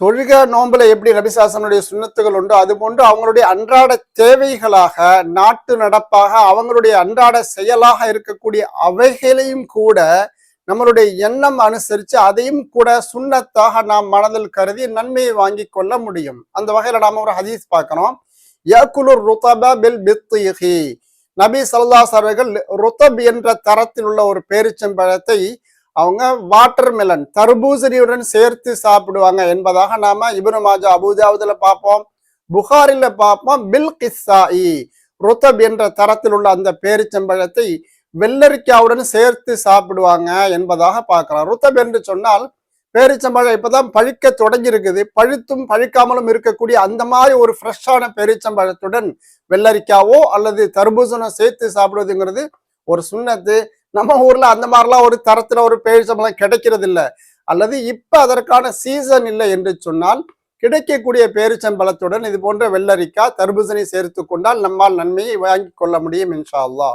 தொழுக நோம்புல எப்படி ரபிசாசனுடைய சுண்ணத்துகள் உண்டோ அது போன்று அவங்களுடைய அன்றாட தேவைகளாக நாட்டு நடப்பாக அவங்களுடைய அன்றாட செயலாக இருக்கக்கூடிய அவைகளையும் கூட நம்மளுடைய எண்ணம் அனுசரித்து அதையும் கூட சுண்ணத்தாக நாம் மனதில் கருதி நன்மையை வாங்கி கொள்ள முடியும். அந்த வகையில் நாம் ஒரு ஹதீஸ் பார்க்கணும். யகுலுர் ருதப பில் பித்திஹி. நபி சல்லாஸ் அவர்கள் ருத்தப் என்ற தரத்தில் உள்ள ஒரு பேரிச்சம்பழத்தை அவங்க வாட்டர் மெலன் தர்பூசணியுடன் சேர்த்து சாப்பிடுவாங்க என்பதாக நாம இப்னு மாஜா அபூஜாவுதுல பார்ப்போம். புகாரில பார்ப்போம் பில் கிஸ்ஸாயி ருத்தப் என்ற தரத்தில் உள்ள அந்த பேரிச்சம்பழத்தை வெள்ளரிக்காவுடன் சேர்த்து சாப்பிடுவாங்க என்பதாக பார்க்கலாம் ருத்தப் என்று சொன்னால் பேரிச்சம்பழம் இப்பதான் பழுக்க தொடங்கி இருக்குது பழுத்தும் பழுக்காமலும் இருக்கக்கூடிய அந்த மாதிரி ஒரு ஃப்ரெஷ்ஷான பேரிச்சம்பழத்துடன் வெள்ளரிக்காவோ அல்லது தர்பூசனோ சேர்த்து சாப்பிடுவதுங்கிறது ஒரு சுண்ணத்து. நம்ம ஊர்ல அந்த மாதிரிலாம் ஒரு தரத்துல ஒரு பேரிச்சம்பழம் கிடைக்கிறது இல்லை அல்லது இப்ப அதற்கான சீசன் இல்லை என்று சொன்னால் கிடைக்கக்கூடிய பேரிச்சம்பளத்துடன் இது போன்ற வெள்ளரிக்காய் தர்பூசணி சேர்த்து கொண்டால் நம்மால் நன்மையை வாங்கி கொள்ள முடியும் இன்ஷா அல்லா